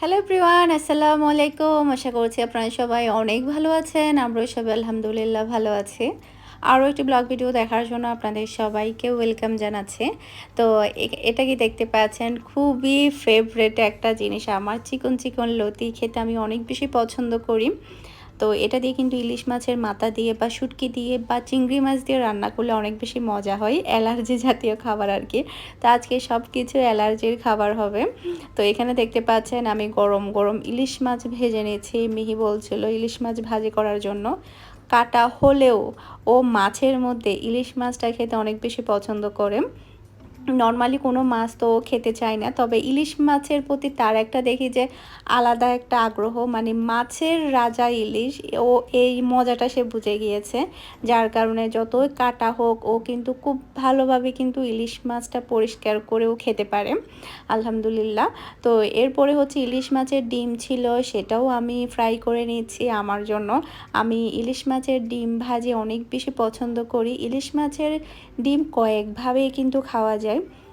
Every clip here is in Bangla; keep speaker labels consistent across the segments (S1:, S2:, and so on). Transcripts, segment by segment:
S1: হ্যালো প্রিয়ান আসসালামু আলাইকুম আশা করছি আপনারা সবাই অনেক ভালো আছেন। আমরাও সবাই আলহামদুলিল্লাহ ভালো আছি। আরও একটি ব্লগ ভিডিও দেখার জন্য আপনাদের সবাইকে ওয়েলকাম জানাচ্ছে। তো এটা কি দেখতে পাচ্ছেন? খুবই ফেভারেট একটা জিনিস। আমার চিকন চিকন লতি খেতে আমি অনেক বেশি পছন্দ করি। তো এটা দিয়ে কিন্তু ইলিশ মাছের মাথা দিয়ে বা শুটকি দিয়ে বা চিংড়ি মাছ দিয়ে রান্না করলে অনেক বেশি মজা হয় অ্যালার্জি জাতীয় খাবার আর কি। তো আজকে সব কিছু অ্যালার্জির খাবার হবে। তো এখানে দেখতে পাচ্ছেন আমি গরম গরম ইলিশ মাছ ভেজে নিয়েছি, মিহি বলছিল ইলিশ মাছ ভাজি করার জন্য। কাটা হলেও ও মাছের মধ্যে ইলিশ মাছটা খেতে অনেক বেশি পছন্দ করে। নর্মালি কোনো মাছ তো খেতে চায় না, তবে ইলিশ মাছের প্রতি তার একটা দেখি যে আলাদা একটা আগ্রহ। মানে মাছের রাজা ইলিশ, ও এই মজাটা সে বুঝে গিয়েছে, যার কারণে যতই কাটা হোক, ও কিন্তু খুব ভালোভাবে কিন্তু ইলিশ মাছটা পরিষ্কার করেও খেতে পারে, আলহামদুলিল্লাহ। তো এরপরে হচ্ছে ইলিশ মাছের ডিম ছিল, সেটাও আমি ফ্রাই করে নিচ্ছি আমার জন্য। আমি ইলিশ মাছের ডিম ভাজি অনেক বেশি পছন্দ করি। ইলিশ মাছের ডিম কয়েকভাবেই কিন্তু খাওয়া যায় também.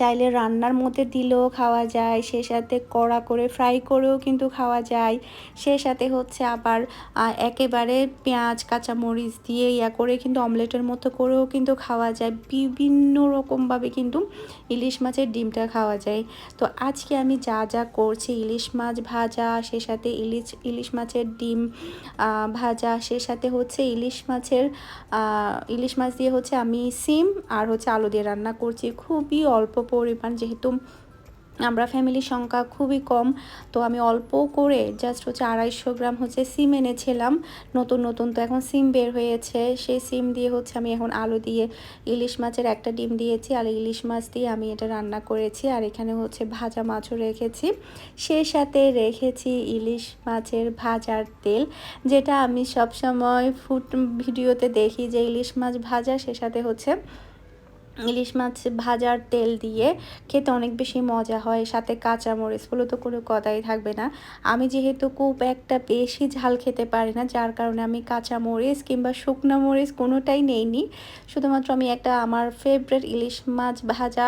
S1: চাইলে রান্নার মধ্যে দিলেও খাওয়া যায়, সে সাথে কড়া করে ফ্রাই করেও কিন্তু খাওয়া যায়। সে সাথে হচ্ছে আবার একেবারে পেঁয়াজ, কাঁচামরিচ দিয়ে ইয়া করে কিন্তু অমলেটের মতো করেও কিন্তু খাওয়া যায়। বিভিন্ন রকমভাবে কিন্তু ইলিশ মাছের ডিমটা খাওয়া যায়। তো আজকে আমি যা যা করছি, ইলিশ মাছ ভাজা, সে সাথে ইলিশ ইলিশ মাছের ডিম ভাজা, সে সাথে হচ্ছে ইলিশ মাছের ইলিশ মাছ দিয়ে হচ্ছে আমি সিম আর হচ্ছে আলু দিয়ে রান্না করছি। খুবই অল্প পরিমাণ যেহেতু আমরা ফ্যামিলির সংখ্যা খুবই কম, তো আমি অল্প করে জাস্ট হচ্ছে আড়াইশো গ্রাম হচ্ছে সিম এনেছিলাম। নতুন নতুন তো এখন সিম বের হয়েছে। সেই সিম দিয়ে হচ্ছে আমি এখন আলু দিয়ে, ইলিশ মাছের একটা ডিম দিয়েছি। আর ইলিশ মাছ দিয়ে আমি এটা রান্না করেছি। আর এখানে হচ্ছে ভাজা মাছও রেখেছি। সেই সাথে রেখেছি ইলিশ মাছের ভাজার তেল, যেটা আমি সবসময় ফুড ভিডিওতে দেখি যে ইলিশ মাছ ভাজা, সে সাথে হচ্ছে ইলিশ মাছ ভাজার তেল দিয়ে খেতে অনেক বেশি মজা হয়, সাথে কাঁচা মরিচগুলো তো কোনো কথাই থাকবে না। আমি যেহেতু খুব একটা বেশি ঝাল খেতে পারি না, যার কারণে আমি কাঁচা মরিচ কিংবা শুকনো মরিচ কোনোটাই নেইনি। শুধুমাত্র আমি একটা আমার ফেভারিট ইলিশ মাছ ভাজা,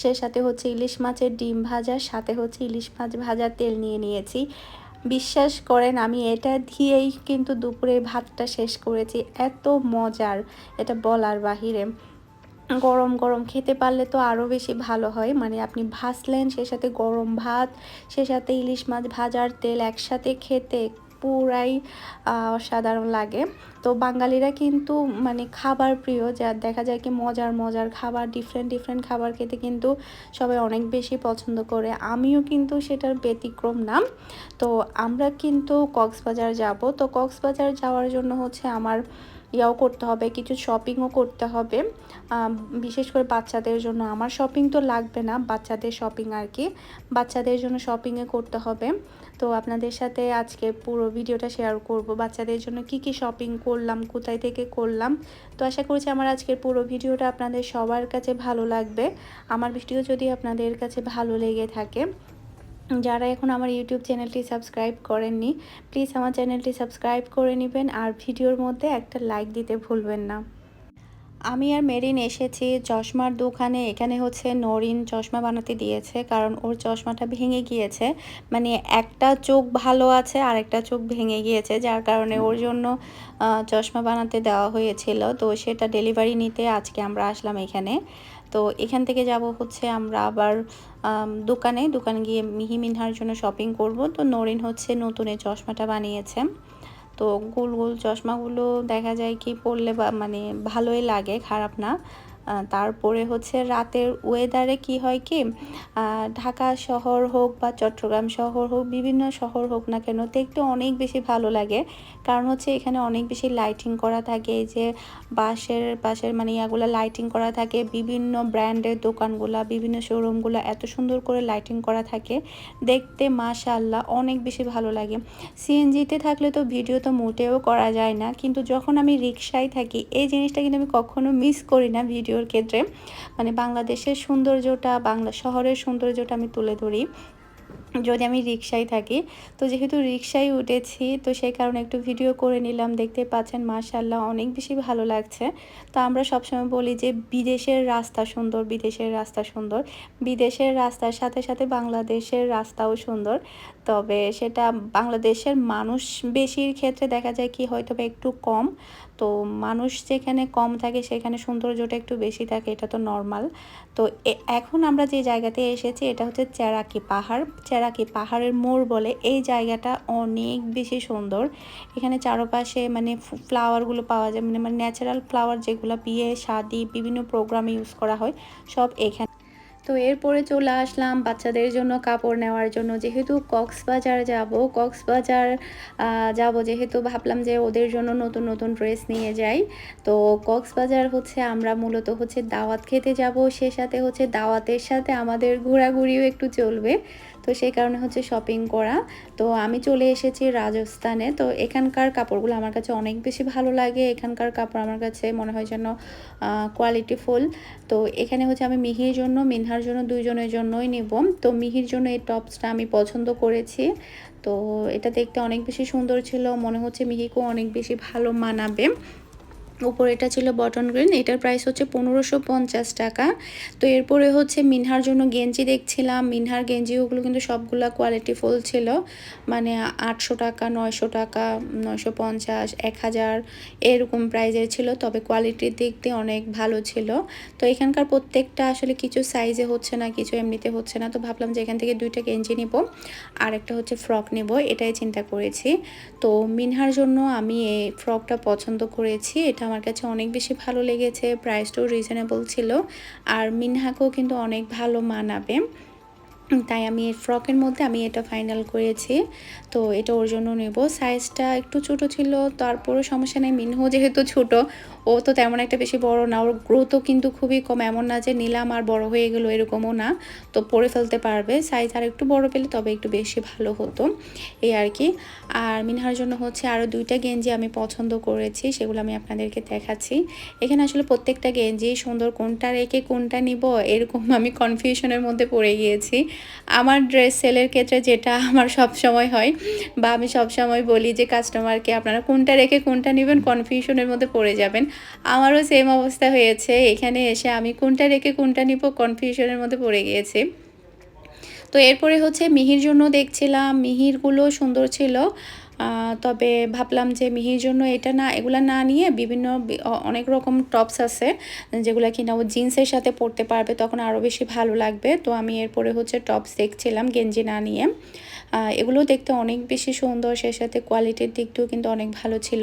S1: সে সাথে হচ্ছে ইলিশ মাছের ডিম ভাজা, সাথে হচ্ছে ইলিশ মাছ ভাজার তেল নিয়ে নিয়েছি। বিশ্বাস করেন, আমি এটা দিয়েই কিন্তু দুপুরে ভাতটা শেষ করেছি। এত মজার, এটা বলার বাহিরে। গরম গরম খেতে পারলে তো আরও বেশি ভালো হয়। মানে আপনি ভাজলেন, সে সাথে গরম ভাত, সে সাথে ইলিশ মাছ ভাজার তেল একসাথে খেতে পুরাই অসাধারণ লাগে। তো বাঙালিরা কিন্তু মানে খাবার প্রিয়, যা দেখা যায় কি মজার মজার খাবার ডিফারেন্ট ডিফারেন্ট খাবার খেতে কিন্তু সবাই অনেক বেশি পছন্দ করে। আমিও কিন্তু সেটার ব্যতিক্রম না। তো আমরা কিন্তু কক্সবাজার যাব। তো কক্সবাজার যাওয়ার জন্য হচ্ছে আমার ইয়াও করতে হবে, কিছু শপিংও করতে হবে। বিশেষ করে বাচ্চাদের জন্য। আমার শপিং তো লাগবে না, বাচ্চাদের শপিং আর কি। বাচ্চাদের জন্য শপিংয়ে করতে হবে। তো আপনাদের সাথে আজকে পুরো ভিডিওটা শেয়ার করব। বাচ্চাদের জন্য কি কি শপিং করলাম, কোথায় থেকে করলাম। তো আশা করছি আমার আজকের পুরো ভিডিওটা আপনাদের সবার কাছে ভালো লাগবে। আমার ভিডিও যদি আপনাদের কাছে ভালো লেগে থাকে যারা এখন আমার ইউটিউব চ্যানেলটি সাবস্ক্রাইব করেননি প্লিজ আমার চ্যানেলটি সাবস্ক্রাইব করে নেবেন আর ভিডিওর মধ্যে একটা লাইক দিতে ভুলবেন না। আমি আর মেরিন এসেছি চশমার দোকানে, এখানে হচ্ছে নরিন চশমা বানাতে দিয়েছে, কারণ ওর চশমাটা ভেঙে গিয়েছে। মানে একটা চোখ ভালো আছে আর একটা চোখ ভেঙে গিয়েছে, যার কারণে ওর জন্য চশমা বানাতে দেওয়া হয়েছিল। তো সেটা ডেলিভারি নিতে আজকে আমরা আসলাম এখানে। তো এখান থেকে যাব হচ্ছে আমরা আবার দোকানে। দোকানে গিয়ে মিহি মিনহার জন্য শপিং করব। তো নরিন হচ্ছে নতুনে চশমাটা বানিয়েছে। তো গোল গোল চশমাগুলো দেখা যায় কি পরলে মানে ভালোই লাগে, খারাপ না। তারপরে হচ্ছে রাতের ওয়েদারে কি হয় কি ঢাকা শহর হোক বা চট্টগ্রাম শহর হোক, বিভিন্ন শহর হোক না কেন, দেখতে অনেক বেশি ভালো লাগে। কারণ হচ্ছে এখানে অনেক বেশি লাইটিং করা থাকে, এই যে বাসের পাশের মানে ইয়াগুলো লাইটিং করা থাকে, বিভিন্ন ব্র্যান্ডের দোকানগুলা, বিভিন্ন শোরুমগুলো এত সুন্দর করে লাইটিং করা থাকে। দেখতে মাশাআল্লাহ অনেক বেশি ভালো লাগে। সিএনজিতে থাকলে তো ভিডিও তো মোটেও করা যায় না, কিন্তু যখন আমি রিক্সায় থাকি, এই জিনিসটা কিন্তু আমি কখনো মিস করি না ভিডিওর ক্ষেত্রে। মানে বাংলাদেশের সৌন্দর্যটা, বাংলা শহরের সৌন্দর্যটা আমি তুলে ধরি। যদি আমি রিক্সায় থাকি, তো যেহেতু রিক্সায় উঠেছি, তো সেই কারণে একটু ভিডিও করে নিলাম। দেখতে পাচ্ছেন মাশাল্লাহ অনেক বেশি ভালো লাগছে। তো আমরা সবসময় বলি যে, বিদেশের রাস্তা সুন্দর, বিদেশের রাস্তা সুন্দর। বিদেশের রাস্তার সাথে সাথে বাংলাদেশের রাস্তাও সুন্দর। তবে সেটা বাংলাদেশের মানুষ বেশির ক্ষেত্রে দেখা যায় কি হয়তো একটু কম। তো মানুষ যেখানে কম থাকে সেখানে সৌন্দর্যটা একটু বেশি থাকে, এটা তো নর্মাল তো এখন আমরা যে জায়গাতে এসেছি এটা হচ্ছে চেরাকি পাহাড়। চেরাকি পাহাড়ের মোড় বলে এই জায়গাটা অনেক বেশি সুন্দর। এখানে চারপাশে মানে ফ্লাওয়ারগুলো পাওয়া যায় মানে মানে ন্যাচারাল ফ্লাওয়ার যেগুলো বিয়ে, শাদি, বিভিন্ন প্রোগ্রামে ইউজ করা হয়, সব এখানে তো এরপরে চলে আসলাম বাচ্চাদের জন্য কাপড় নেওয়ার জন্য। যেহেতু কক্সবাজার যাব কক্সবাজার যাব যেহেতু ভাবলাম যে ওদের জন্য নতুন নতুন ড্রেস নিয়ে যাই। তো কক্সবাজার হচ্ছে আমরা মূলত হচ্ছে দাওয়াত খেতে যাব। সে সাথে হচ্ছে দাওয়াতের সাথে আমাদের ঘোরাঘুরিও একটু চলবে। তো সেই কারণে হচ্ছে শপিং করা। তো আমি চলে এসেছি রাজস্থানে। তো এখানকার কাপড়গুলো আমার কাছে অনেক বেশি ভালো লাগে। এখানকার কাপড় আমার কাছে মনে হয় যেন কোয়ালিটিফুল তো এখানে হচ্ছে আমি মিহির জন্য, মিনহার জন্য, দুইজনের জন্যই নেব। তো মিহির জন্য এই টপসটা আমি পছন্দ করেছি। তো এটা দেখতে অনেক বেশি সুন্দর ছিল। মনে হচ্ছে মিহিকেও অনেক বেশি ভালো মানাবে। উপরে এটা ছিল বটন গ্রিন এটার প্রাইস হচ্ছে পনেরোশো পঞ্চাশ টাকা। তো এরপরে হচ্ছে মিনহার জন্য গেঞ্জি দেখছিলাম। মিনহার গেঞ্জি ওগুলো কিন্তু সবগুলো কোয়ালিটি ফুল ছিল। মানে আটশো টাকা, নয়শো টাকা, নয়শো পঞ্চাশ, এক হাজার এরকম প্রাইজের ছিল। তবে কোয়ালিটির দিক দিয়ে অনেক ভালো ছিল। তো এখানকার প্রত্যেকটা আসলে কিছু সাইজে হচ্ছে না, কিছু এমনিতে হচ্ছে না। তো ভাবলাম যে এখান থেকে দুইটা গেঞ্জি নিব আর একটা হচ্ছে ফ্রক নেব, এটাই চিন্তা করেছি। তো মিনহার জন্য আমি এই ফ্রকটা পছন্দ করেছি। এটা আমার কাছে অনেক বেশি ভালো লেগেছে, প্রাইসটাও রিজনেবল ছিল আর মিনহাকেও কিন্তু অনেক ভালো মানাবে। তাই আমি ফ্রকের মধ্যে আমি এটা ফাইনাল করেছি, তো এটা ওর জন্য নেব। সাইজটা একটু ছোট ছিল, তারপরও সমস্যা নেই, মিনহো যেহেতু ছোট ও তো তেমন একটা বেশি বড় না, ওর গ্রোথও কিন্তু খুবই কম। এমন না যে নিলাম আর বড় হয়ে গেলো এরকমও না। তো পরে ফেলতে পারবে। সাইজ আর একটু বড় পেলে তবে একটু বেশি ভালো হতো। এই আর কি। আর মিনহার জন্য হচ্ছে আরও দুইটা গেঞ্জি আমি পছন্দ করেছি, সেগুলো আমি আপনাদেরকে দেখাচ্ছি। এখানে আসলে প্রত্যেকটা গেঞ্জি সুন্দর কোনটা রেখে কোনটা নিব এরকম আমি কনফিউশনের মধ্যে পড়ে গিয়েছি। আমার ড্রেস সেলের ক্ষেত্রে যেটা আমার সব সময় হয় বা আমি সব সময় বলি যে কাস্টমারকে আপনারা কোনটা রেখে কোনটা নেবেন কনফিউশনের মধ্যে পড়ে যাবেন। আমারও সেম অবস্থা হয়েছে। এখানে এসে আমি কোনটা রেখে কোনটা নিব কনফিউশনের মধ্যে পড়ে গিয়েছি। তো এরপরে হচ্ছে মিহির জন্য দেখছিলাম। মিহিরগুলো সুন্দর ছিল। তবে ভাবলাম যে মিহির জন্য এটা না, এগুলো না নিয়ে বিভিন্ন অনেক রকম টপস আছে, যেগুলো কিনা ও জিন্সের সাথে পরতে পারবে, তখন আরও বেশি ভালো লাগবে। তো আমি এরপরে হচ্ছে টপস দেখছিলাম গেঞ্জি না নিয়ে। এগুলো দেখতে অনেক বেশি সুন্দর সে সাথে কোয়ালিটির দিকটাও কিন্তু অনেক ভালো ছিল।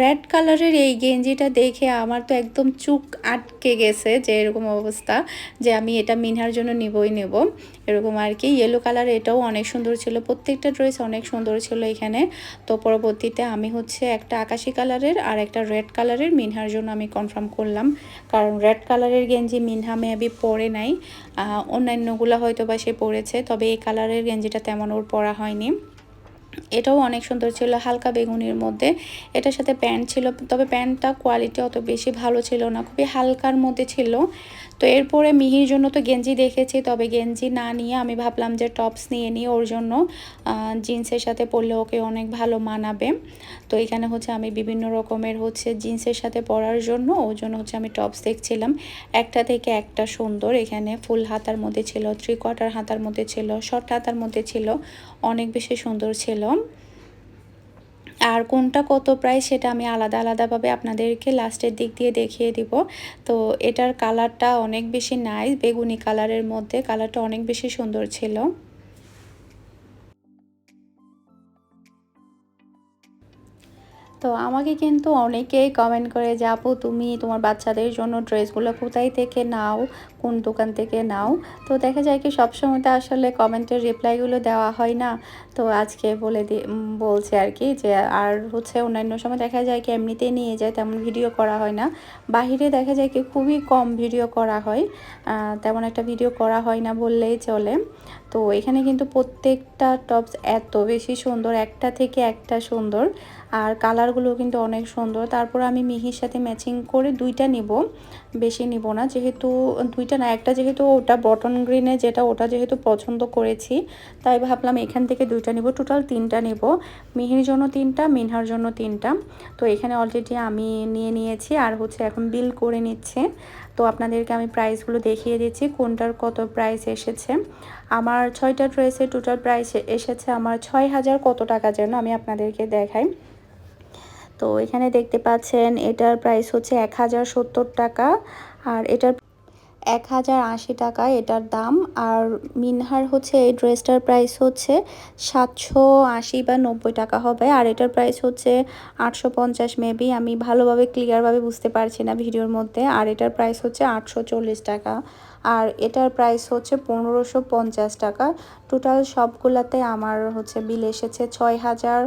S1: রেড কালারের এই গেঞ্জিটা দেখে আমার তো একদম চুক আটকে গেছে যে এরকম অবস্থা, যে আমি এটা মিনহার জন্য নিবই নেব। এরকম আর কি ইয়েলো কালার এটাও অনেক সুন্দর ছিল, প্রত্যেকটা ড্রেস অনেক সুন্দর ছিল এখানে। তো পরবর্তীতে আমি হচ্ছে একটা আকাশি কালারের আর একটা রেড কালারের মিনহার জন্য আমি কনফার্ম করলাম। কারণ রেড কালারের গেঞ্জি মিনহা মেবি পরে নাই। অন্যান্যগুলো হয়তো বা সে পরেছে, তবে এই কালারের গেঞ্জিটা তেমন ওর পরা হয়নি। এটাও অনেক সুন্দর ছিল, হালকা বেগুনির মধ্যে। এটার সাথে প্যান্ট ছিল, তবে প্যান্টটা কোয়ালিটি অত বেশি ভালো ছিল না, খুবই হালকার মধ্যে ছিল। তো এরপরে মিহির জন্য তো গেঞ্জি দেখেছি, তবে গেঞ্জি না নিয়ে আমি ভাবলাম যে টপস নিয়ে নিই, ওর জন্য জিন্সের সাথে পরলে ওকে অনেক ভালো মানাবে। তো এখানে হচ্ছে আমি বিভিন্ন রকমের হচ্ছে জিন্সের সাথে পরার জন্য, ওর জন্য হচ্ছে আমি টপস দেখছিলাম। একটা থেকে একটা সুন্দর, এখানে ফুল হাতার মধ্যে ছিল থ্রি কোয়ার্টার হাতার মধ্যে ছিল শর্ট হাতার মধ্যে ছিল, অনেক বেশি সুন্দর ছিল। আর কোনটা কত প্রাইস সেটা আমি আলাদা আলাদাভাবে আপনাদেরকে লাস্টের দিক দিয়ে দেখিয়ে দিব। তো এটার কালারটা অনেক বেশি নাইস বেগুনি কালারের মধ্যে কালারটা অনেক বেশি সুন্দর ছিল। তো আমাকে কিন্তু অনেকেই কমেন্ট করে যে, আপু, তুমি তোমার বাচ্চাদের জন্য ড্রেসগুলো কোথায় থেকে নাও? কোন দোকান থেকে নাও। তো দেখা যায় কি সবসময় তো আসলে কমেন্টের রিপ্লাইগুলো দেওয়া হয় না। তো আজকে বলে দি বলছে আর কি যে, আর হচ্ছে অন্যান্য সময় দেখা যায় কি এমনিতেই নিয়ে যায়, তেমন ভিডিও করা হয় না। বাহিরে দেখা যায় কি খুবই কম ভিডিও করা হয়। তেমন একটা ভিডিও করা হয় না বললেই চলে। তো এখানে কিন্তু প্রত্যেকটা টপস এত বেশি সুন্দর, একটা থেকে একটা সুন্দর। আর কালারগুলো কিন্তু অনেক সুন্দর। তারপর আমি মিহির সাথে ম্যাচিং করে দুইটা নিব। বেশি নিব না। যেহেতু দুইটা না, একটা যেহেতু ওটা বটন গ্রিনে যেটা ওটা যেহেতু পছন্দ করেছি, তাই ভাবলাম এখান থেকে দুইটা নিব, টোটাল তিনটা নিব। মিহির জন্য তিনটা, মিনহার জন্য তিনটা। তো এখানে অলরেডি আমি নিয়ে নিয়েছি আর হচ্ছে এখন বিল করে নিচ্ছে। তো আপনাদেরকে আমি প্রাইসগুলো দেখিয়ে দিচ্ছি, কোনটার কত প্রাইস এসেছে। আমার ছয়টা ড্রেসের টোটাল প্রাইস এসেছে আমার ছয় হাজার কত টাকা যেন আমি আপনাদেরকে দেখাই। তো এখানে দেখতে পাচ্ছেন এটার প্রাইস হচ্ছে এক হাজার সত্তর টাকা আর এটার এক হাজার আশি টাকা এটার দাম আর মিনহার হচ্ছে এই ড্রেসটার প্রাইস হচ্ছে সাতশো আশি বা নব্বই টাকা হবে আর এটার প্রাইস হচ্ছে আটশো পঞ্চাশ মেবি আমি ভালোভাবে ক্লিয়ারভাবে বুঝতে পারছি না ভিডিওর মধ্যে আর এটার প্রাইস হচ্ছে আটশো চল্লিশ টাকা আর এটার প্রাইস হচ্ছে পনেরোশো পঞ্চাশ টাকা। টোটাল সবগুলাতে আমার হচ্ছে বিল এসেছে ছয় হাজার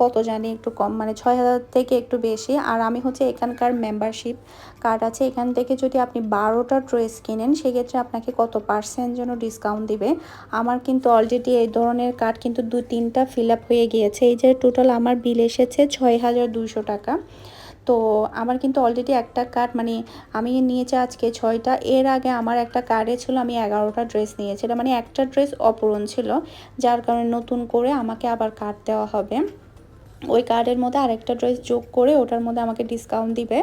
S1: কত জানি একটু কম মানে ছয় হাজার থেকে একটু বেশি। আর আমি হচ্ছে এখানকার মেম্বারশিপ কার্ড আছে। এখান থেকে যদি আপনি বারোটা ড্রেস কিনেন, সেক্ষেত্রে আপনাকে কত পার্সেন্ট জন্য ডিসকাউন্ট দিবে? আমার কিন্তু অলরেডি এই ধরনের কার্ড কিন্তু দু তিনটা ফিল আপ হয়ে গিয়েছে। এই যে টোটাল আমার বিল এসেছে ছয় হাজার দুশো টাকা। তো আমার কিন্তু অলরেডি একটা কার্ড মানে আমি নিয়েছি আজকে ছয়টা, এর আগে আমার একটা কার্ডে ছিল, আমি এগারোটা ড্রেস নিয়েছিলাম মানে একটা ড্রেস অপূরণ ছিল, যার কারণে নতুন করে আমাকে আবার কার্ড দেওয়া হবে। ওই কার্ডের মধ্যে আরেকটা ড্রেস যোগ করে ওটার মধ্যে আমাকে ডিসকাউন্ট দিবে।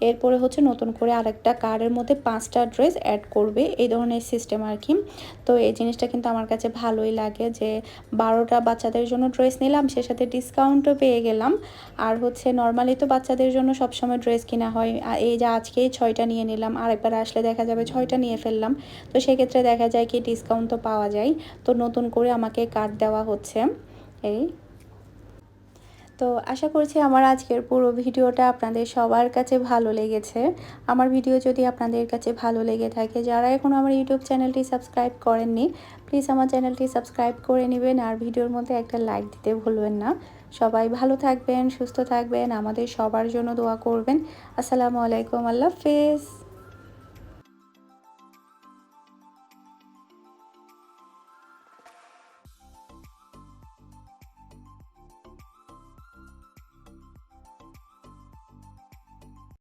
S1: এরপরে হচ্ছে নতুন করে আরেকটা কার্ডের মধ্যে পাঁচটা ড্রেস অ্যাড করবে। এই ধরনের সিস্টেম আর কি। তো এই জিনিসটা কিন্তু আমার কাছে ভালোই লাগে যে বারোটা বাচ্চাদের জন্য ড্রেস নিলাম, সে সাথে ডিসকাউন্টও পেয়ে গেলাম। আর হচ্ছে নর্মালি তো বাচ্চাদের জন্য সবসময় ড্রেস কিনা হয়। এই যে আজকেই ছয়টা নিয়ে নিলাম, আরেকবার আসলে দেখা যাবে ছয়টা নিয়ে ফেললাম। তো সেক্ষেত্রে দেখা যায় কি ডিসকাউন্ট তো পাওয়া যায়। তো নতুন করে আমাকে কার্ড দেওয়া হচ্ছে। এই তো আশা করছি আমার আজকের পুরো ভিডিওটা আপনাদের সবার কাছে ভালো লেগেছে। আমার ভিডিও যদি আপনাদের কাছে ভালো লেগে থাকে, যারা এখনও আমার ইউটিউব চ্যানেলটি সাবস্ক্রাইব করেননি প্লিজ আমার চ্যানেলটি সাবস্ক্রাইব করে নেবেন আর ভিডিওর মধ্যে একটা লাইক দিতে ভুলবেন না। সবাই ভালো থাকবেন, সুস্থ থাকবেন, আমাদের সবার জন্য দোয়া করবেন। আসসালামু আলাইকুম, আল্লাহ হাফেজ।